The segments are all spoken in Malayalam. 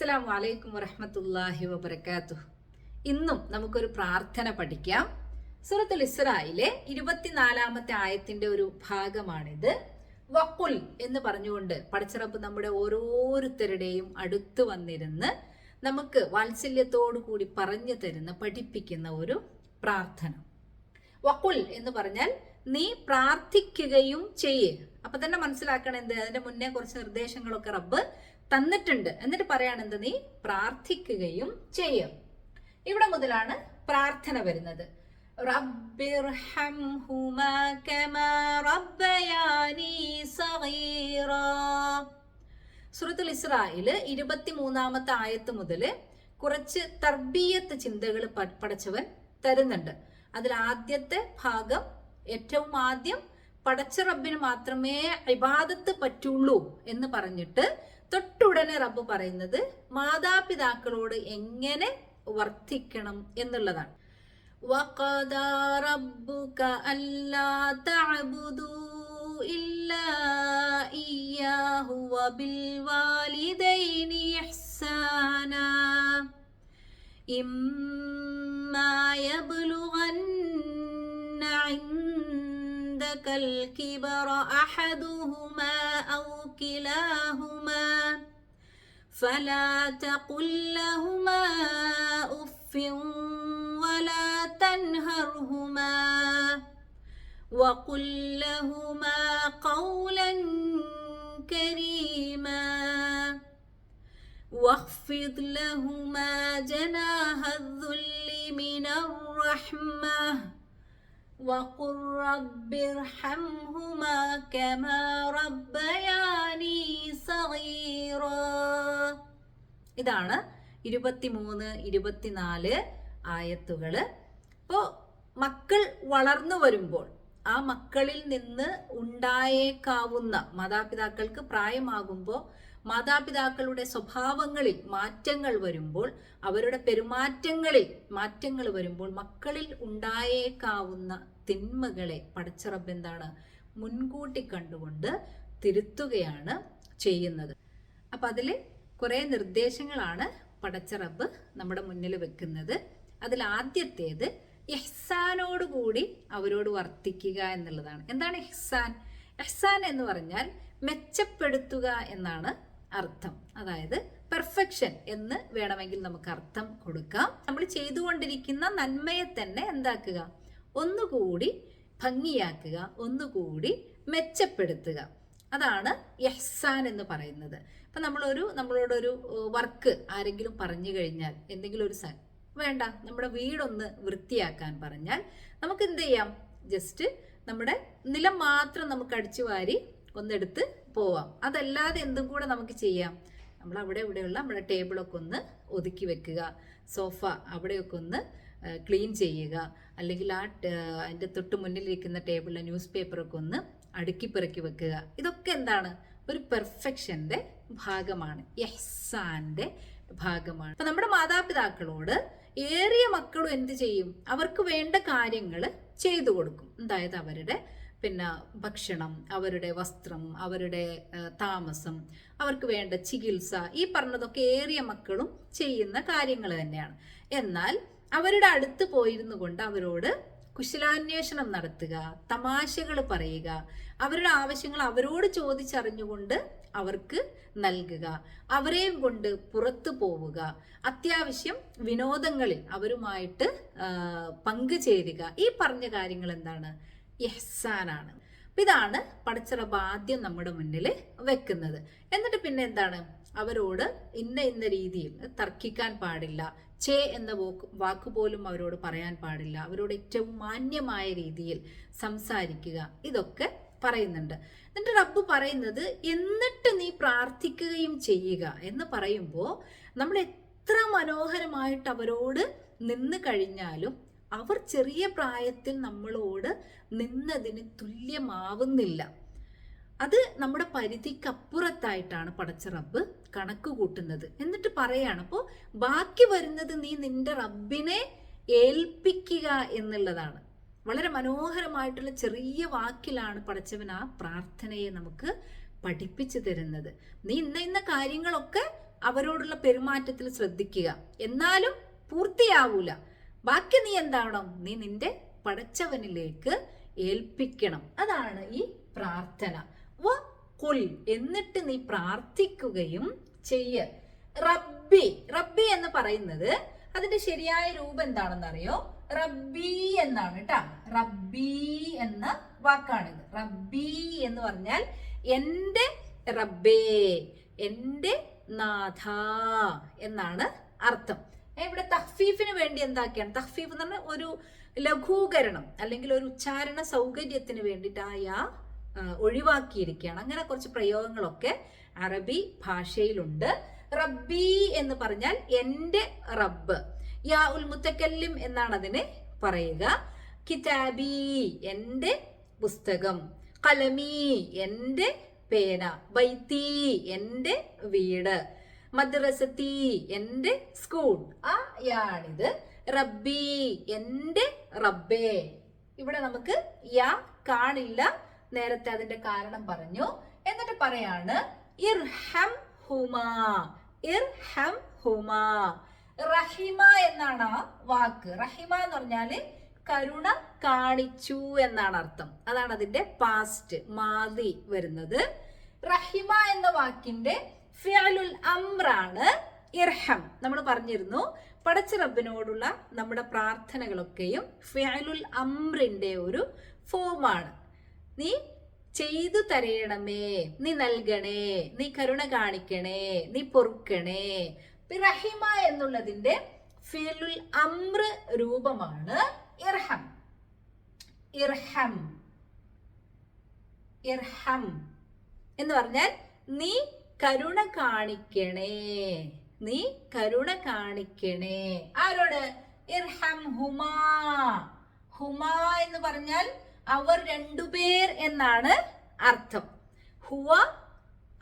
അസ്സലാം വലൈക്കും വറഹമത്തല്ലാഹി വബർക്കാത്തു ഇന്നും നമുക്കൊരു പ്രാർത്ഥന പഠിക്കാം. സൂറത്തുൽ ഇസ്രായിലെ ഇരുപത്തിനാലാമത്തെ ആയത്തിന്റെ ഒരു ഭാഗമാണിത്. വക്കുൽ എന്ന് പറഞ്ഞുകൊണ്ട് പടച്ചിറപ്പ് നമ്മുടെ ഓരോരുത്തരുടെയും അടുത്ത് വന്നിരുന്ന് നമുക്ക് വാത്സല്യത്തോടു കൂടി പറഞ്ഞു തരുന്ന പഠിപ്പിക്കുന്ന ഒരു പ്രാർത്ഥന. വക്കുൽ എന്ന് പറഞ്ഞാൽ നീ പ്രാർത്ഥിക്കുകയും ചെയ്യേ. അപ്പൊ തന്നെ മനസ്സിലാക്കണം എന്ത്? അതിന്റെ മുന്നേ കുറച്ച് നിർദ്ദേശങ്ങളൊക്കെ റബ്ബ് തന്നിട്ടുണ്ട്. എന്നിട്ട് പറയാണ് നീ പ്രാർത്ഥിക്കുകയും ചെയ്യും. ഇവിടെ മുതലാണ് പ്രാർത്ഥന വരുന്നത്. സൂറത്തുൽ ഇസ്രായിൽ ഇരുപത്തിമൂന്നാമത്തെ ആയത്ത് മുതൽ കുറച്ച് തർബീയത്ത് ചിന്തകൾ പടച്ചവൻ തരുന്നുണ്ട്. അതിൽ ആദ്യത്തെ ഭാഗം ഏറ്റവും ആദ്യം പടച്ച റബ്ബിന് മാത്രമേ ഇബാദത്ത് പറ്റുള്ളൂ എന്ന് പറഞ്ഞിട്ട് തൊട്ടുടനെ റബ്ബ് പറയുന്നത് മാതാപിതാക്കളോട് എങ്ങനെ വർത്തിക്കണം എന്നുള്ളതാണ് وقضى ربك ألا تعبدوا إلا إياه وبالوالدين إحسانا إما يبلغن عندك الكبر أحدهما أو كلاهما فلا تقل لهما أف ولا تنهرهما وقل لهما قولا كريما واخفض لهما جناح الذل من الرحمة وقل رب ارحمهما كما ربياني صغيرا ഇതാണ് ഇരുപത്തിമൂന്ന് ഇരുപത്തിനാല് ആയത്തുകള് അപ്പോൾ മക്കൾ വളർന്നു വരുമ്പോൾ ആ മക്കളിൽ നിന്ന് ഉണ്ടായേക്കാവുന്ന മാതാപിതാക്കൾക്ക് പ്രായമാകുമ്പോൾ മാതാപിതാക്കളുടെ സ്വഭാവങ്ങളിൽ മാറ്റങ്ങൾ വരുമ്പോൾ അവരുടെ പെരുമാറ്റങ്ങളിൽ മാറ്റങ്ങൾ വരുമ്പോൾ മക്കളിൽ ഉണ്ടായേക്കാവുന്ന തിന്മകളെ പടച്ചിറബ് എന്താണ് മുൻകൂട്ടി കണ്ടുകൊണ്ട് തിരുത്തുകയാണ് ചെയ്യുന്നത്. അപ്പം അതിൽ കുറേ നിർദ്ദേശങ്ങളാണ് പടച്ചിറബ് നമ്മുടെ മുന്നിൽ വെക്കുന്നത്. അതിൽ ആദ്യത്തേത് ഇഹ്സാനോടുകൂടി അവരോട് വർത്തിക്കുക എന്നുള്ളതാണ്. എന്താണ് എഹ്സാൻ എഹ്സാൻ എന്ന് പറഞ്ഞാൽ മെച്ചപ്പെടുത്തുക എന്നാണ് അർത്ഥം. അതായത് പെർഫെക്ഷൻ എന്ന് വേണമെങ്കിൽ നമുക്ക് അർത്ഥം കൊടുക്കാം. നമ്മൾ ചെയ്തുകൊണ്ടിരിക്കുന്ന നന്മയെ തന്നെ എന്താക്കുക? ഒന്നുകൂടി ഭംഗിയാക്കുക ഒന്നുകൂടി മെച്ചപ്പെടുത്തുക. അതാണ് യഹ്സാൻ എന്ന് പറയുന്നത്. ഇപ്പം നമ്മളൊരു നമ്മളോടൊരു വർക്ക് ആരെങ്കിലും പറഞ്ഞു കഴിഞ്ഞാൽ എന്തെങ്കിലും ഒരു സ വേണ്ട നമ്മുടെ വീടൊന്ന് വൃത്തിയാക്കാൻ പറഞ്ഞാൽ നമുക്ക് എന്ത് ചെയ്യാം? ജസ്റ്റ് നമ്മുടെ നിലം മാത്രം നമുക്ക് അടിച്ചു വാരി ഒന്നെടുത്ത് പോവാം. അതല്ലാതെ എന്തും കൂടെ നമുക്ക് ചെയ്യാം. നമ്മൾ അവിടെ ഇവിടെയുള്ള നമ്മുടെ ടേബിളൊക്കെ ഒന്ന് ഒതുക്കി വെക്കുക. സോഫ അവിടെയൊക്കെ ഒന്ന് ക്ലീൻ ചെയ്യുക. അല്ലെങ്കിൽ ആ അതിന്റെ തൊട്ട് മുന്നിലിരിക്കുന്ന ടേബിളിലെ ന്യൂസ് പേപ്പറൊക്കെ ഒന്ന് അടുക്കി പെറുക്കി വെക്കുക. ഇതൊക്കെ എന്താണ്? ഒരു പെർഫെക്ഷന്റെ ഭാഗമാണ്. യഹ്സാന്റെ ഭാഗമാണ്. അപ്പം നമ്മുടെ മാതാപിതാക്കളോട് ഏറിയ മക്കളും എന്ത് ചെയ്യും? അവർക്ക് വേണ്ട കാര്യങ്ങൾ ചെയ്തു കൊടുക്കും. അതായത് അവരുടെ പിന്നെ ഭക്ഷണം അവരുടെ വസ്ത്രം അവരുടെ താമസം അവർക്ക് വേണ്ട ചികിത്സ ഈ പറഞ്ഞതൊക്കെ ഏറിയ മക്കളും ചെയ്യുന്ന കാര്യങ്ങൾ തന്നെയാണ്. എന്നാൽ അവരുടെ അടുത്ത് പോയിരുന്നു കൊണ്ട് അവരോട് കുശലാന്വേഷണം നടത്തുക തമാശകൾ പറയുക അവരുടെ ആവശ്യങ്ങൾ അവരോട് ചോദിച്ചറിഞ്ഞുകൊണ്ട് അവർക്ക് നൽകുക അവരെയും കൊണ്ട് പുറത്തു പോവുക അത്യാവശ്യം വിനോദങ്ങളിൽ അവരുമായിട്ട് പങ്കുചേരുക. ഈ പറഞ്ഞ കാര്യങ്ങൾ എന്താണ്? യഹ്സാനാണ് ഇതാണ് പടച്ചിറപ്പ് ആദ്യം നമ്മുടെ മുന്നിൽ വെക്കുന്നത്. എന്നിട്ട് പിന്നെ എന്താണ്? അവരോട് ഇന്ന ഇന്ന രീതിയിൽ തർക്കിക്കാൻ പാടില്ല. ചേ എന്ന വാക്ക് പോലും അവരോട് പറയാൻ പാടില്ല. അവരോട് ഏറ്റവും മാന്യമായ രീതിയിൽ സംസാരിക്കുക. ഇതൊക്കെ പറയുന്നുണ്ട്. എന്നിട്ട് റബ്ബ് പറയുന്നത് എന്നിട്ട് നീ പ്രാർത്ഥിക്കുകയും ചെയ്യുക എന്ന് പറയുമ്പോൾ നമ്മൾ എത്ര മനോഹരമായിട്ട് അവരോട് നിന്ന് കഴിഞ്ഞാലും അവർ ചെറിയ പ്രായത്തിൽ നമ്മളോട് നിന്നതിന് തുല്യമാവുന്നില്ല. അത് നമ്മുടെ പരിധിക്കപ്പുറത്തായിട്ടാണ് പടച്ച റബ്ബ് കണക്ക് കൂട്ടുന്നത്. എന്നിട്ട് പറയാണ് അപ്പോൾ ബാക്കി വരുന്നത് നീ നിന്റെ റബ്ബിനെ ഏൽപ്പിക്കുക എന്നുള്ളതാണ്. വളരെ മനോഹരമായിട്ടുള്ള ചെറിയ വാക്കിലാണ് പടച്ചവൻ ആ പ്രാർത്ഥനയെ നമുക്ക് പഠിപ്പിച്ചു തരുന്നത്. നീ ഇന്ന ഇന്ന കാര്യങ്ങളൊക്കെ അവരോടുള്ള പെരുമാറ്റത്തിൽ ശ്രദ്ധിക്കുക. എന്നാലും പൂർത്തിയാവൂല. ബാക്കി നീ എന്താണോ നീ നിന്റെ പടച്ചവനിലേക്ക് ഏൽപ്പിക്കണം. അതാണ് ഈ പ്രാർത്ഥന. വ കുൽ എന്നിട്ട് നീ പ്രാർത്ഥിക്കുകയും ചെയ്യ. റബ്ബി റബ്ബി എന്ന് പറയുന്നത് അതിന്റെ ശരിയായ രൂപം എന്താണെന്ന് അറിയോ റബ്ബി എന്നാണ് കേട്ടാ റബ്ബി എന്ന വാക്കാണിത്. റബ്ബി എന്ന് പറഞ്ഞാൽ എന്റെ റബ്ബേ എന്റെ നാഥ എന്നാണ് അർത്ഥം. ഇവിടെ തഹ്ഫീഫിന് വേണ്ടി എന്താക്കിയാണ്? തഹ്ഫീഫ് എന്ന് പറഞ്ഞാൽ ഒരു ലഘൂകരണം അല്ലെങ്കിൽ ഒരു ഉച്ചാരണ സൗകര്യത്തിന് വേണ്ടിയിട്ട് ആ യാ ആ, ഒഴിവാക്കിയിരിക്കുകയാണ്. അങ്ങനെ കുറച്ച് പ്രയോഗങ്ങളൊക്കെ അറബി ഭാഷയിലുണ്ട്. റബ്ബി എന്ന് പറഞ്ഞാൽ എന്റെ റബ്ബ്. യാ ഉൽ മുത്തക്കല്ലിം എന്നാണ് അതിന് പറയുക. കിതാബി എന്റെ പുസ്തകം. കലമി എന്റെ പേന. ബൈത്തി എന്റെ വീട്. മദ്രസത്തി എന്റെ സ്കൂൾ ആ യാണിത്. റബ്ബി എന്റെ റബ്ബേ. ഇവിടെ നമുക്ക് യാ കാണില്ല. നേരത്തെ അതിന്റെ കാരണം പറഞ്ഞു. എന്നിട്ട് പറയാണ് ഇർഹം ഹുമാ. ഇർഹം ഹുമാ. റഹിമ എന്നാണ് ആ വാക്ക്. റഹിമ എന്ന് പറഞ്ഞാൽ കരുണ കാണിച്ചു എന്നാണ് അർത്ഥം. അതാണ് അതിന്റെ പാസ്റ്റ് മാതി വരുന്നത്. റഹിമ എന്ന വാക്കിന്റെ ഫിയലുൽ അമ്രാണ് ഇർഹം. നമ്മൾ പറഞ്ഞിരുന്നു പടച്ച റബ്ബിനോടുള്ള നമ്മുടെ പ്രാർത്ഥനകളൊക്കെയും ഫിയാലുൽ അമ്രിന്റെ ഒരു ഫോമാണ് നീ ചെയ്തു തരയണമേ നീ നൽകണേ നീ കരുണ കാണിക്കണേ നീ പൊറുക്കണേ. റഹിമ എന്നുള്ളതിന്റെ ഫിയലുൽ അമ്ര രൂപമാണ് ഇർഹം. ഇർഹം. ഇർഹം എന്ന് പറഞ്ഞാൽ നീ കരുണ കാണിക്കണേ. നീ കരുണ കാണിക്കണേ. ആരോട്? ഇർഹം ഹുമാ. ഹുമാ എന്ന് പറഞ്ഞാൽ അവർ രണ്ടുപേർ എന്നാണ് അർത്ഥം. ഹുവ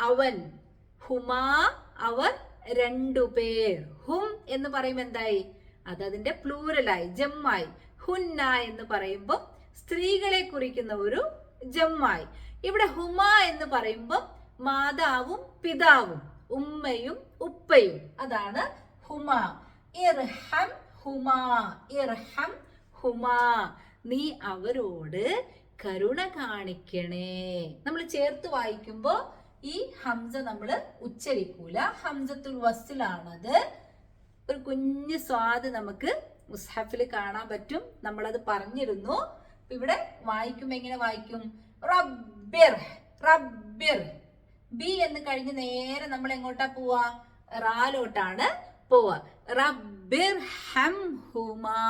അവൻ. ഹുമാ അവർ രണ്ടുപേർ ഹും എന്ന് പറയുമ്പോൾ എന്തായി? അത് അതിന്റെ പ്ലൂരലായി ജമ്മായി. ഹുന്ന എന്ന് പറയുമ്പോൾ സ്ത്രീകളെ കുറിക്കുന്ന ഒരു ജമ്മായി. ഇവിടെ ഹുമാ എന്ന് പറയുമ്പോൾ മാതാവും പിതാവും ഉമ്മയും ഉപ്പയും. അതാണ് ഹുമാ. ഇർഹം ഹുമാ ഇർഹം ഹുമാ. നീ അവരോട് കരുണ കാണിക്കണേ. നമ്മൾ ചേർത്ത് വായിക്കുമ്പോ ഈ ഹംസ നമ്മൾ ഉച്ചരിക്കൂല. ഹംസത്തുൽ വസ്സിലാണത് ഒരു കുഞ്ഞു സ്വാദ് നമുക്ക് മുസ്ഹഫിൽ കാണാൻ പറ്റും. നമ്മളത് പറഞ്ഞിരുന്നു. ഇവിടെ വായിക്കുമ്പോ എങ്ങനെ വായിക്കും? റബ്ബിർ റബ്ബിർ. ബി എന്ന് കഴിഞ്ഞ് നേരെ നമ്മൾ എങ്ങോട്ടാ പോവാ? റാലോട്ടാണ് പോവാ. റബ്ബിർ ഹം ഹുമാ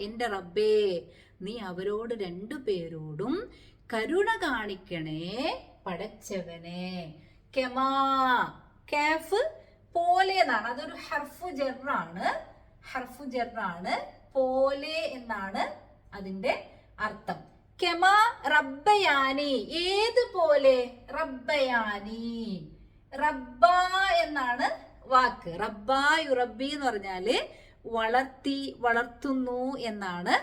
എന്റെ റബ്ബേ നീ അവരോട് രണ്ടു പേരോടും കരുണ കാണിക്കണേ പടച്ചവനെ. കെമാ കാഫ് പോലെ എന്നാണ്. അതൊരു ഹർഫു ജെറാണ്. ഹർഫു ജെറാണ്. പോലെ എന്നാണ് അതിന്റെ അർത്ഥം. കെമ റബ്ബയാനി. ഏതുപോലെ റബ്ബയാനി? റബ്ബ എന്നാണ് വാക്ക്. റബ്ബ യുറബി എന്ന് പറഞ്ഞാൽ വളർത്തി വളർത്തുന്നു എന്നാണ്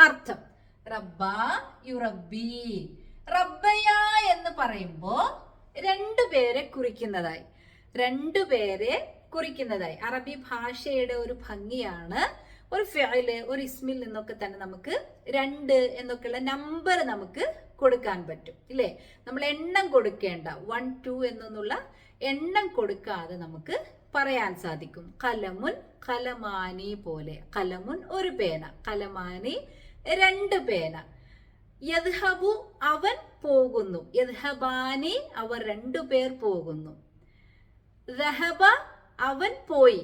അർത്ഥം. റബ്ബ. യുറബി റബ്ബയ എന്ന് പറയുമ്പോ രണ്ടു പേരെ കുറിക്കുന്നതായി. രണ്ടു പേരെ കുറിക്കുന്നതായി. അറബി ഭാഷയുടെ ഒരു ഭംഗിയാണ് ഒരു ഫിയൽ ഒരു ഇസ്മിൽ നിന്നൊക്കെ തന്നെ നമുക്ക് രണ്ട് എന്നൊക്കെയുള്ള നമ്പർ നമുക്ക് കൊടുക്കാൻ പറ്റും ഇല്ലേ? നമ്മൾ എണ്ണം കൊടുക്കേണ്ട വൺ ടു എന്നുള്ള എണ്ണം കൊടുക്കാതെ നമുക്ക് പറയാൻ സാധിക്കും. കലമുൻ കലമാനി പോലെ കലമുൻ ഒരു പേന കലമാനി രണ്ട് പേന. യദ്ഹബു അവൻ പോകുന്നു യദ്ഹബാനി അവർ രണ്ടു പേർ പോകുന്നു. അവൻ പോയി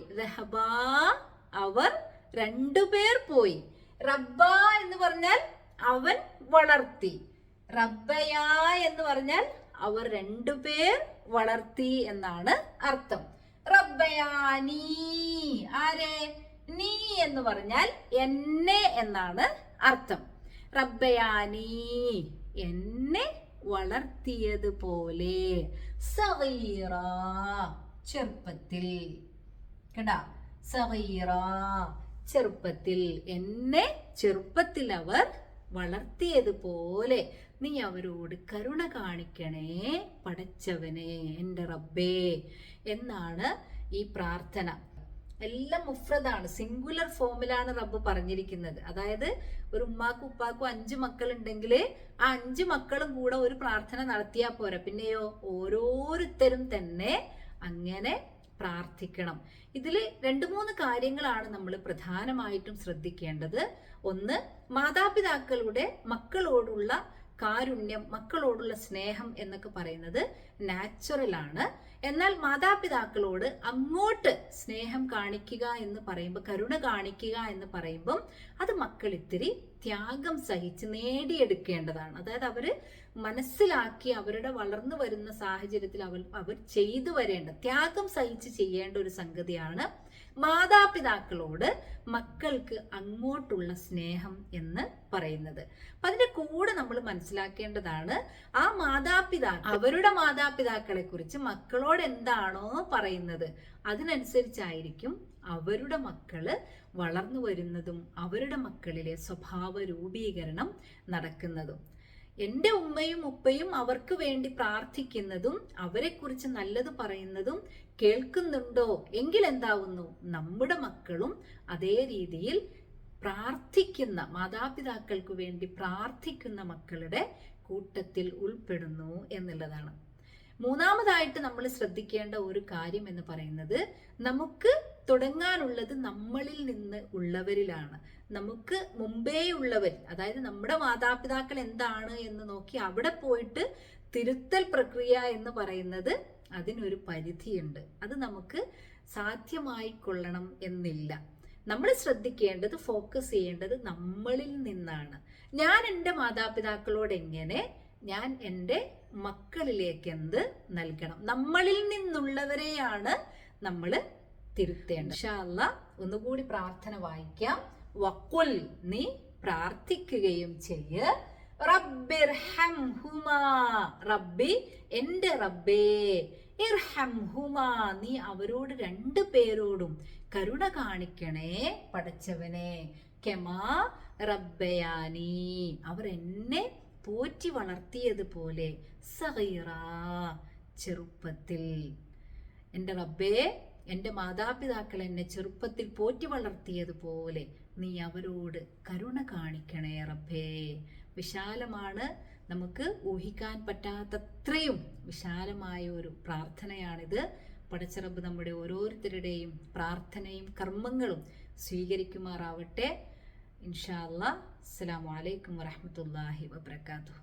അവർ രണ്ടുപേർ പോയി. റബ്ബ എന്ന് പറഞ്ഞാൽ അവൻ വളർത്തി. റബ്ബയാ എന്ന് പറഞ്ഞാൽ അവർ രണ്ടുപേർ വളർത്തി എന്നാണ് അർത്ഥം. റബ്ബയാനി ആരെ? നീ എന്ന് പറഞ്ഞാൽ എന്നെ എന്നാണ് അർത്ഥം. റബ്ബയാനി എന്നെ വളർത്തിയതുപോലെ സഗീറ ചെറുപ്പത്തിൽ. കേട്ടാ? സഗീറ ചെറുപ്പത്തിൽ എന്നെ ചെറുപ്പത്തിൽ അവർ വളർത്തിയതുപോലെ നീ അവരോട് കരുണ കാണിക്കണേ പടച്ചവനെ എന്റെ റബ്ബേ എന്നാണ് ഈ പ്രാർത്ഥന. എല്ലാം മുഫ്രദാണ് സിംഗുലർ ഫോമിലാണ് റബ്ബ് പറഞ്ഞിരിക്കുന്നത്. അതായത് ഒരു ഉമ്മാക്കും ഉപ്പാക്കും അഞ്ച് മക്കളുണ്ടെങ്കിൽ ആ അഞ്ച് മക്കളും കൂടെ ഒരു പ്രാർത്ഥന നടത്തിയാൽ പോരാ. പിന്നെയോ ഓരോരുത്തരും തന്നെ അങ്ങനെ പ്രാർത്ഥിക്കണം. ഇതിൽ രണ്ട് മൂന്ന് കാര്യങ്ങളാണ് നമ്മൾ പ്രധാനമായിട്ടും ശ്രദ്ധിക്കേണ്ടത്. ഒന്ന് മാതാപിതാക്കളുടെ മക്കളോടുള്ള കാരുണ്യം മക്കളോടുള്ള സ്നേഹം എന്നൊക്കെ പറയുന്നത് നാച്ചുറൽ ആണ്. എന്നാൽ മാതാപിതാക്കളോട് അങ്ങോട്ട് സ്നേഹം കാണിക്കുക എന്ന് പറയുമ്പോൾ കരുണ കാണിക്കുക എന്ന് പറയുമ്പം അത് മക്കൾ ഇത്തിരി ത്യാഗം സഹിച്ച് നേടിയെടുക്കേണ്ടതാണ്. അതായത് അവർ മനസ്സിലാക്കി അവരുടെ വളർന്നു വരുന്ന സാഹചര്യത്തിൽ അവർ അവർ ചെയ്തു വരേണ്ട ത്യാഗം സഹിച്ച് ചെയ്യേണ്ട ഒരു സംഗതിയാണ് മാതാപിതാക്കളോട് മക്കൾക്ക് അങ്ങോട്ടുള്ള സ്നേഹം എന്ന് പറയുന്നത്. അപ്പൊ അതിന്റെ കൂടെ നമ്മൾ മനസ്സിലാക്കേണ്ടതാണ് ആ മാതാപിതാക്കൾ അവരുടെ മാതാപിതാക്കളെ കുറിച്ച് മക്കളോട് എന്താണോ പറയുന്നത് അതിനനുസരിച്ചായിരിക്കും അവരുടെ മക്കൾ വളർന്നു വരുന്നതും അവരുടെ മക്കളിലെ സ്വഭാവ രൂപീകരണം നടക്കുന്നതും. എന്റെ ഉമ്മയും ഉപ്പയും അവർക്ക് വേണ്ടി പ്രാർത്ഥിക്കുന്നതും അവരെക്കുറിച്ച് നല്ലത് പറയുന്നതും കേൾക്കുന്നുണ്ടോ? എങ്കിൽ എന്താവുന്നു നമ്മുടെ മക്കളും അതേ രീതിയിൽ പ്രാർത്ഥിക്കുന്ന മാതാപിതാക്കൾക്ക് വേണ്ടി പ്രാർത്ഥിക്കുന്ന മക്കളുടെ കൂട്ടത്തിൽ ഉൾപ്പെടുന്നു എന്നുള്ളതാണ്. മൂന്നാമതായിട്ട് നമ്മൾ ശ്രദ്ധിക്കേണ്ട ഒരു കാര്യം എന്ന് പറയുന്നത് നമുക്ക് തുടങ്ങാനുള്ളത് നമ്മളിൽ നിന്ന് ഉള്ളവരിലാണ്. നമുക്ക് മുമ്പേ ഉള്ളവർ അതായത് നമ്മുടെ മാതാപിതാക്കൾ എന്താണ് എന്ന് നോക്കി അവിടെ പോയിട്ട് തിരുത്തൽ പ്രക്രിയ എന്ന് പറയുന്നത് അതിനൊരു പരിധിയുണ്ട്. അത് നമുക്ക് സാധ്യമായി കൊള്ളണം എന്നില്ല. നമ്മൾ ശ്രദ്ധിക്കേണ്ടത് ഫോക്കസ് ചെയ്യേണ്ടത് നമ്മളിൽ നിന്നാണ്. ഞാൻ എന്റെ മാതാപിതാക്കളോട് എങ്ങനെ ഞാൻ എന്റെ മക്കളിലേക്ക് എന്ത് നൽകണം? നമ്മളിൽ നിന്നുള്ളവരെയാണ് നമ്മൾ തിരുത്തേണ്ടത്. ഷാല്ല ഒന്നുകൂടി പ്രാർത്ഥന വായിക്കാം. വക്കുൽ നീ പ്രാർത്ഥിക്കുകയും ചെയ്യ്. റബ്ബിർഹംഹുമാ റബ്ബി എന്റെ റബ്ബേ നീ അവരോട് രണ്ടു പേരോടും കരുണ കാണിക്കണേ പടച്ചവനെ. കെമാ റബ്ബയാനി അവർ എന്നെ പോറ്റി വളർത്തിയതുപോലെ സഹീറ ചെറുപ്പത്തിൽ. എന്റെ റബ്ബേ എന്റെ മാതാപിതാക്കൾ എന്നെ ചെറുപ്പത്തിൽ പോറ്റി വളർത്തിയതുപോലെ നീ അവരോട് കരുണ കാണിക്കണേ റബ്ബേ. വിശാലമാണ് നമുക്ക് ഊഹിക്കാൻ പറ്റാത്തത്രയും വിശാലമായ ഒരു പ്രാർത്ഥനയാണിത്. പടച്ചിറബ് നമ്മുടെ ഓരോരുത്തരുടെയും പ്രാർത്ഥനയും കർമ്മങ്ങളും സ്വീകരിക്കുമാറാവട്ടെ. إن شاء الله. السلام عليكم ورحمة الله وبركاته.